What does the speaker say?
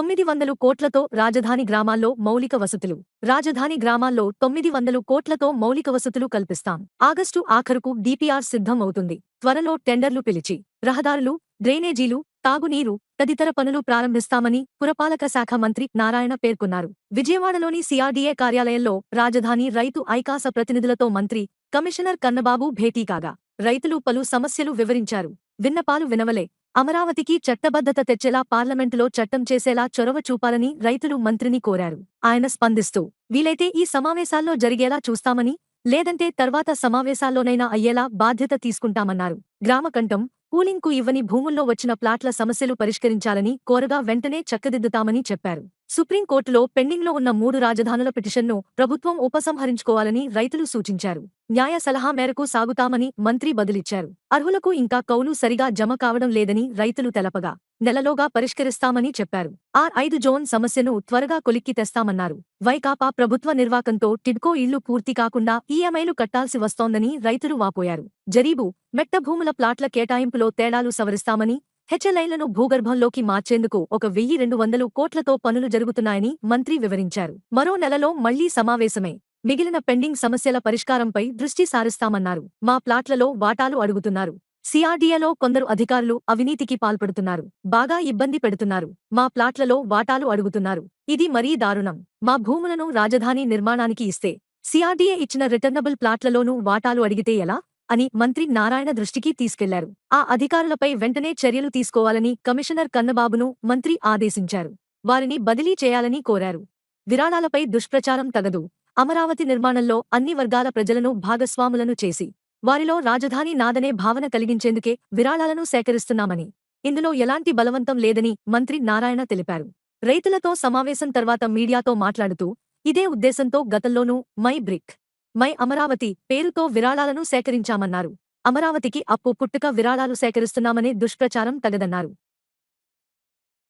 తొమ్మిది వందలు కోట్లతో రాజధాని గ్రామాల్లో మౌలిక వసతులు. రాజధాని గ్రామాల్లో తొమ్మిది వందలు కోట్లతో మౌలిక వసతులు కల్పిస్తాం. ఆగస్టు ఆఖరుకు డిపిఆర్ సిద్ధం అవుతుంది త్వరలో టెండర్లు పిలిచి రహదారులు డ్రైనేజీలు తాగునీరు తదితర పనులు ప్రారంభిస్తామని పురపాలక శాఖ మంత్రి నారాయణ పేర్కొన్నారు. విజయవాడలోని సిఆర్డీఏ కార్యాలయంలో రాజధాని రైతు ఐకాస ప్రతినిధులతో మంత్రి కమిషనర్ కన్నబాబు భేటీ కాగా రైతులు పలు సమస్యలు వివరించారు. విన్నపాలు వినవలే అమరావతికి చట్టబద్ధత తెచ్చేలా పార్లమెంటులో చట్టం చేసేలా చొరవ చూపాలని రైతులు మంత్రిని కోరారు. ఆయన స్పందిస్తూ వీలైతే ఈ సమావేశాల్లో జరిగేలా చూస్తామని లేదంటే తర్వాత సమావేశాల్లోనైనా అయ్యేలా బాధ్యత తీసుకుంటామన్నారు. గ్రామకంఠం కూలింగ్కు ఇవ్వని భూముల్లో వచ్చిన ప్లాట్ల సమస్యలు పరిష్కరించాలని కోరగా వెంటనే చక్కదిద్దుతామని చెప్పారు. సుప్రీంకోర్టులో పెండింగ్లో ఉన్న మూడు రాజధానుల పిటిషన్ను ప్రభుత్వం ఉపసంహరించుకోవాలని రైతులు సూచించారు. న్యాయ సలహా మేరకు సాగుతామని మంత్రి బదులిచ్చారు. అర్హులకు ఇంకా కౌలు సరిగా జమ కావడం లేదని రైతులు తెలపగా నెలలోగా పరిష్కరిస్తామని చెప్పారు. ఆర్ ఐదు జోన్ సమస్యను త్వరగా కొలిక్కి తెస్తామన్నారు. వైకాపా ప్రభుత్వ నిర్వాకంతో టిడ్కో ఇళ్ళు పూర్తి కాకుండా ఈఎంఐలు కట్టాల్సి వస్తోందని రైతులు వాపోయారు. జరీబు మెట్ట భూముల ప్లాట్ల కేటాయింపులో తేడాలు సవరిస్తామని హెచ్ఎల్ఐలను భూగర్భంలోకి మార్చేందుకు ఒక వెయ్యి రెండు వందలు కోట్లతో పనులు జరుగుతున్నాయని మంత్రి వివరించారు. మరో నెలలో మళ్ళీ సమావేశమే. మిగిలిన పెండింగ్ సమస్యల పరిష్కారంపై దృష్టి సారిస్తామన్నారు. మా ప్లాట్లలో వాటాలు అడుగుతున్నారు. సిఆర్డీఏలో కొందరు అధికారులు అవినీతికి పాల్పడుతున్నారు. బాగా ఇబ్బంది పెడుతున్నారు. మా ప్లాట్లలో వాటాలు అడుగుతున్నారు. ఇది మరీ దారుణం. మా భూములను రాజధాని నిర్మాణానికి ఇస్తే సిఆర్డీఏ ఇచ్చిన రిటర్నబుల్ ప్లాట్లలోనూ వాటాలు అడిగితే ఎలా? అని మంత్రి నారాయణ దృష్టికి తీసుకెళ్ళారు. ఆ అధికారులపై వెంటనే చర్యలు తీసుకోవాలని కమిషనర్ కన్నబాబును మంత్రి ఆదేశించారు. వారిని బదిలీ చేయాలని కోరారు. విరాళాలపై దుష్ప్రచారం తగదు. అమరావతి నిర్మాణంలో అన్ని వర్గాల ప్రజలను భాగస్వాములను చేసి వారిలో రాజధాని నాదనే భావన కలిగించేందుకే విరాళాలను సేకరిస్తున్నామని ఇందులో ఎలాంటి బలవంతం లేదని మంత్రి నారాయణ తెలిపారు. రైతులతో సమావేశం తర్వాత మీడియాతో మాట్లాడుతూ ఇదే ఉద్దేశంతో గతంలోనూ మై బ్రిక్ మై అమరావతి పేరుతో విరాళాలను సేకరించామన్నారు. అమరావతికి అప్పు పుట్టుక విరాళాలు సేకరిస్తున్నామనే దుష్ప్రచారం తగదన్నారు.